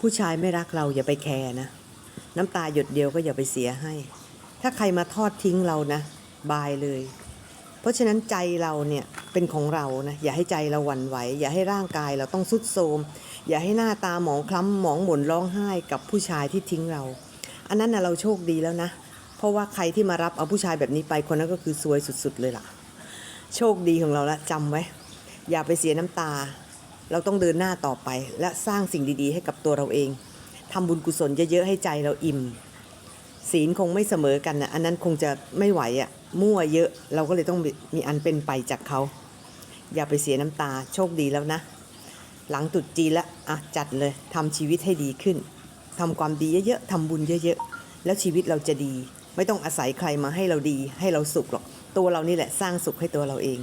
ผู้ชายไม่รักเราอย่าไปแคร์นะ น้ำตาหยดเดียวก็อย่าไปเสียให้ ถ้าใครมาทอดทิ้งเรานะ บายเลย เพราะฉะนั้นใจเราเนี่ยเป็นของเรานะ อย่าให้ใจเราหวั่นไหว อย่าให้ร่างกายเราต้องสุดโทมอย่าให้หน้าตาหมองคล้ำหมองหม่นร้องไห้กับผู้ชายที่ทิ้งเรา อันนั้นนะเราโชคดีแล้วนะ เพราะว่าใครที่มารับเอาผู้ชายแบบนี้ไปคนนั้นก็คือซวยสุดๆเลยล่ะ โชคดีของเราละจำไว้ อย่าไปเสียน้ำตา เราต้องเดินหน้าต่อไป และสร้างสิ่งดีๆ ให้กับตัวเราเองทำบุญกุศลเยอะๆให้ใจเราอิ่ม ศีลคงไม่เสมอกันนะอันนั้นคงจะไม่ไหวอะ่ะมั่วเยอะเราก็เลยต้องมีมีอันเป็นไปจากเขา อย่าไปเสียน้ำตาโชคดีแล้วนะ หลังตุดจีนแล้วอะจัดเลยทำชีวิตให้ดีขึ้นทำความดีเยอะๆทำบุญเยอะๆ แล้วชีวิตเราจะดี ไม่ต้องอาศัยใครมาให้เราดี ให้เราสุขหรอก ตัวเรานี่แหละสร้างสุขให้ตัวเราเอง